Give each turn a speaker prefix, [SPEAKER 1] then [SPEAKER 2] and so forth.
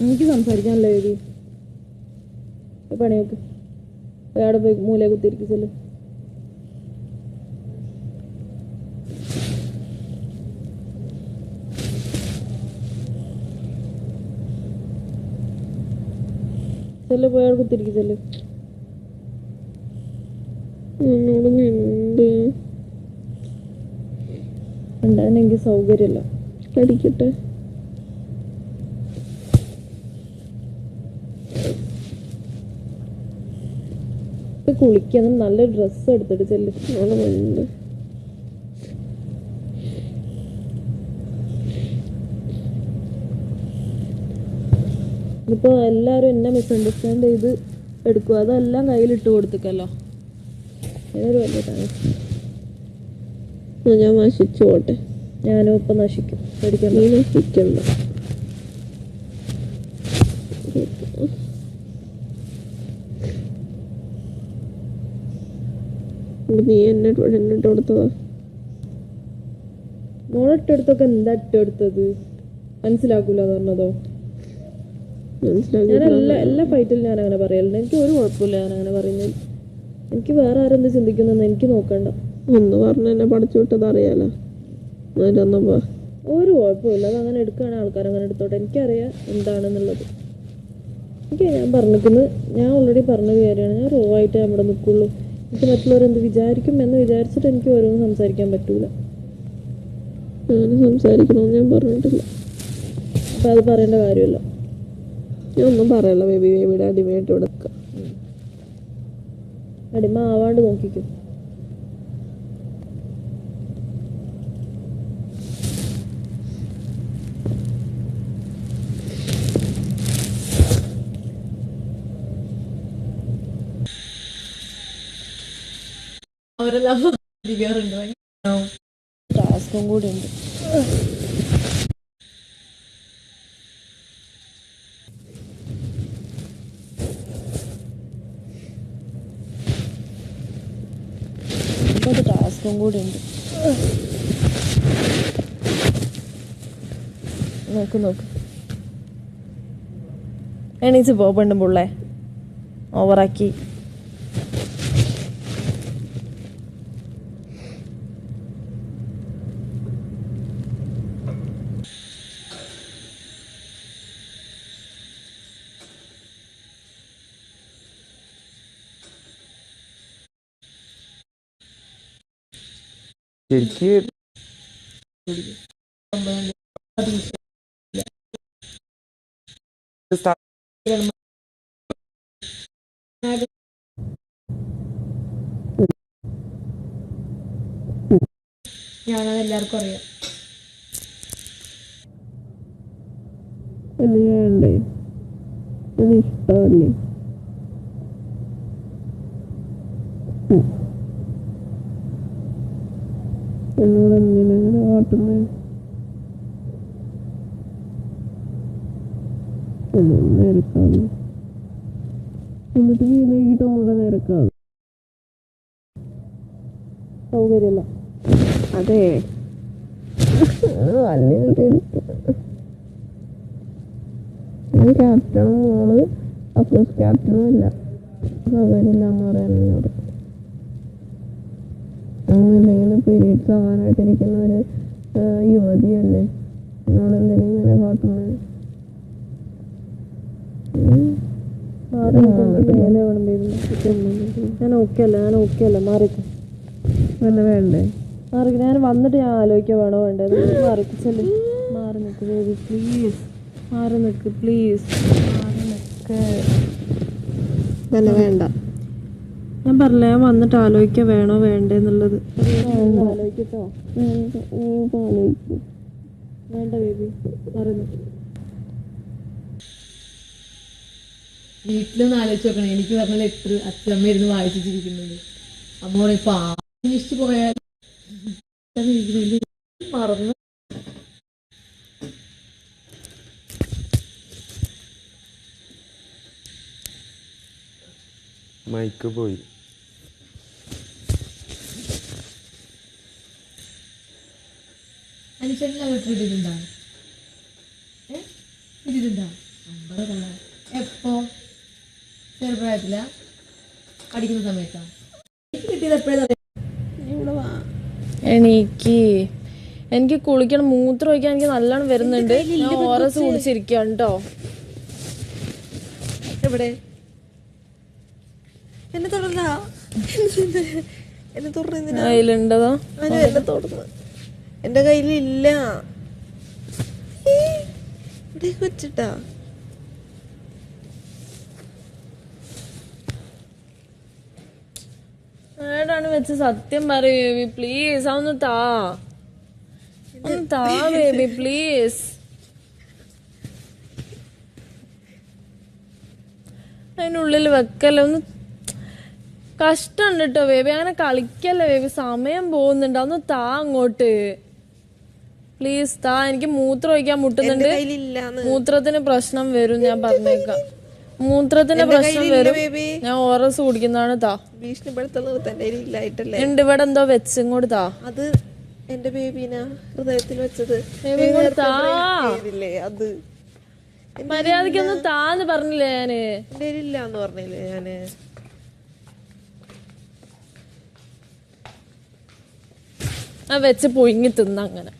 [SPEAKER 1] എനിക്ക് സംസാരിക്കാനല്ലേ ഏതി പണിയൊക്കെ. അയാടെ പോയി മൂലയെ കുത്തിയിരിക്കല്ലോ ചെല്ല് പഠിക്കട്ടെ കുത്തിയിരിക്കിച്ചല്ലോ
[SPEAKER 2] എന്നോട് മിണ്ട് കടിക്കട്ടെ
[SPEAKER 1] ഇപ്പൊ കുളിക്കാൻ നല്ല ഡ്രസ്സ് എടുത്തിട്ട്
[SPEAKER 2] ചെല്ലുന്നുണ്ട്
[SPEAKER 1] ഇപ്പൊ എല്ലാരും എന്നെ മിസ്അണ്ടർസ്റ്റാൻഡ് ചെയ്ത് എടുക്കും. അതെല്ലാം കയ്യിലിട്ട് കൊടുത്തിക്കല്ലോ ഏതൊരു വലിയ
[SPEAKER 2] എന്നാ ഞാൻ നശിച്ചു പോട്ടെ.
[SPEAKER 1] ഞാനും ഇപ്പൊ നശിക്കും. പേടിക്കണ്ട.
[SPEAKER 2] നീ നശിക്കണ്ട. നീ എന്നെ എന്നിട്ട് കൊടുത്തതാ
[SPEAKER 1] മോളെ ഇട്ടെടുത്തൊക്കെ എന്താ ഇട്ടെടുത്തത് മനസ്സിലാക്കൂല എന്ന് പറഞ്ഞതോ? ഞാൻ എല്ലാ എല്ലാ ഫൈറ്റിലും ഞാൻ അങ്ങനെ പറയലുണ്ട്. എനിക്ക് ഒരു കുഴപ്പമില്ല ഞാൻ അങ്ങനെ പറയുന്നത്. എനിക്ക് വേറെ ആരെന്ത് ചിന്തിക്കുന്നെന്ന് എനിക്ക് നോക്കണ്ട.
[SPEAKER 2] ഒന്ന് പറഞ്ഞ എന്നെ പഠിച്ചു വിട്ടത് അറിയാലോ?
[SPEAKER 1] ഒരു കുഴപ്പമില്ല. അത് അങ്ങനെ എടുക്കുകയാണ് ആൾക്കാർ അങ്ങനെ എടുത്തോട്ടെ. എനിക്കറിയാം എന്താണെന്നുള്ളത്. എനിക്ക് ഞാൻ പറഞ്ഞിരിക്കുന്നത് ഞാൻ ഓൾറെഡി പറഞ്ഞ കാര്യമാണ്. ഞാൻ റോ ആയിട്ട് നമ്മുടെ നിൽക്കുള്ളൂ. എനിക്ക് മറ്റുള്ളവരെന്ത് വിചാരിക്കും എന്ന് വിചാരിച്ചിട്ട് എനിക്ക് ഓരോന്ന് സംസാരിക്കാൻ പറ്റൂല.
[SPEAKER 2] അങ്ങനെ സംസാരിക്കണമെന്ന് ഞാൻ പറഞ്ഞിട്ടില്ല.
[SPEAKER 1] അപ്പം അത് പറയേണ്ട കാര്യമല്ല.
[SPEAKER 2] ഞാൻ ഒന്നും പറയല്ല ബേബി ബേബിയുടെ അടിമയായിട്ട് കൊടുക്ക
[SPEAKER 1] അടിമ ആവാണ്ട് നോക്കിക്കും.
[SPEAKER 3] അവരെല്ലാം ദിവ്യാറുണ്ട്
[SPEAKER 1] ടാസ്കും കൂടി ഉണ്ട്. ടാസ്കും കൂടി ഉണ്ട്. നോക്ക് നോക്ക്. എണീച്ച് പോ പെണ്ണും പുള്ളേ. ഓവറാക്കി
[SPEAKER 4] ശരിക്ക്
[SPEAKER 3] ഞാനത് എല്ലാവർക്കും അറിയാം.
[SPEAKER 2] എന്ന് വേണ്ടേ അത് ഇഷ്ടമല്ലേ എന്നോട് എന്തിനാ അങ്ങനെ കാട്ടുന്നത് എന്നിട്ട് വീണേക്കിട്ട് ഒന്നുകൂടെ നിരക്കാന്ന്
[SPEAKER 1] സൗകര്യമല്ല
[SPEAKER 2] അതെ. ഞാൻ ക്യാപ്റ്റനും മോൾ ക്യാപ്റ്റനും അല്ല. സൗകര്യമില്ല എന്ന് പറയാൻ എന്നോട്. അങ്ങനെന്തെങ്കിലും പീരീഡ്സ് ആവാനായിട്ടിരിക്കുന്ന ഒരു യുവതിയല്ലേ? എന്നോട് എന്തെങ്കിലും ഇങ്ങനെ
[SPEAKER 1] വേണം ഞാൻ ഓക്കെ അല്ല? ഞാൻ ഓക്കെ അല്ല? മാറിക്കും.
[SPEAKER 2] പിന്നെ വേണ്ടേ?
[SPEAKER 1] മാറി ഞാൻ വന്നിട്ട് ഞാൻ ആലോചിക്കാൻ വേണോ വേണ്ടത് മാറിക്ക് ചെല്ലു. മാറി നിൽക്ക് ബേബി പ്ലീസ് മാറി നിൽക്ക് പ്ലീസ് മാറി നിൽക്ക്
[SPEAKER 2] വേണ്ട.
[SPEAKER 1] ഞാൻ പറഞ്ഞ ഞാൻ വന്നിട്ട് ആലോചിക്കുക വേണോ വേണ്ടേ എന്നുള്ളത് ആലോചിക്കട്ടോ.
[SPEAKER 2] ആലോചിക്ക്.
[SPEAKER 1] വേണ്ട ബേബി നിൽക്ക്
[SPEAKER 3] വീട്ടിലൊന്ന് ആലോചിച്ച് നോക്കണം. എനിക്ക് പറഞ്ഞ ലെറ്റർ അച്ഛമ്മ ഇരുന്ന് വായിച്ചിരിക്കുന്നത് അമ്മ പാ പോയാൽ മറന്നു.
[SPEAKER 4] മൈക്ക് പോയി.
[SPEAKER 3] എപ്പോ? ചെറുപ്രായത്തില? പഠിക്കുന്ന സമയത്താ? എനിക്ക് കിട്ടിയത് എപ്പോഴാണ്
[SPEAKER 1] എനിക്ക് എനിക്ക് കുളിക്കണം. മൂത്രം ഒഴിക്കാൻ എനിക്ക് നല്ലോണം വരുന്നുണ്ട്. ഞാൻ ഓറസ് കുടിച്ചിരിക്കുകയാണ് കേട്ടോ.
[SPEAKER 2] എവിടെ? എന്നെ തുടർന്നാ? എന്നെ തുടർന്ന്
[SPEAKER 1] അതിലുണ്ടതോ
[SPEAKER 2] എന്നെ തുടർന്ന്. എന്റെ കയ്യിലില്ല. ഇവിടെ വെച്ചിട്ടാ?
[SPEAKER 1] ഏടാണ് വെച്ച് സത്യം പറയൂ ബേബി പ്ലീസ് ഒന്ന് താ. ഒന്ന് താ ബേബി പ്ലീസ് അതിനുള്ളിൽ വെക്കല്ലോ ഒന്ന് കഷ്ടമുണ്ട് കേട്ടോ ബേബി. അങ്ങനെ കളിക്കല്ലേ ബേബി. സമയം പോകുന്നുണ്ട്. അന്ന് താ അങ്ങോട്ട്. പ്ലീസ് താ. എനിക്ക് മൂത്രം ഒഴിക്കാൻ മുട്ടുന്നുണ്ട്. മൂത്രത്തിന് പ്രശ്നം വരും ഞാൻ പറഞ്ഞേക്കാം. മൂത്രത്തിന് പ്രശ്നം വരും. ഞാൻ ഓറസ് കുടിക്കുന്നതാണ് താ. ഉണ്ട് ഇവിടെ എന്തോ വെച്ച് ഇങ്ങോട്ട് താ.
[SPEAKER 2] അത് എന്റെ ബേബിനാ ഹൃദയത്തിൽ വെച്ചത്. അത്?
[SPEAKER 1] മര്യാദക്കൊന്നും താന്ന് പറഞ്ഞില്ലേ
[SPEAKER 2] ഞാൻ? പറഞ്ഞില്ലേ
[SPEAKER 1] ഞാൻ? വെച്ച് പുഴുങ്ങി തിന്ന അങ്ങനെ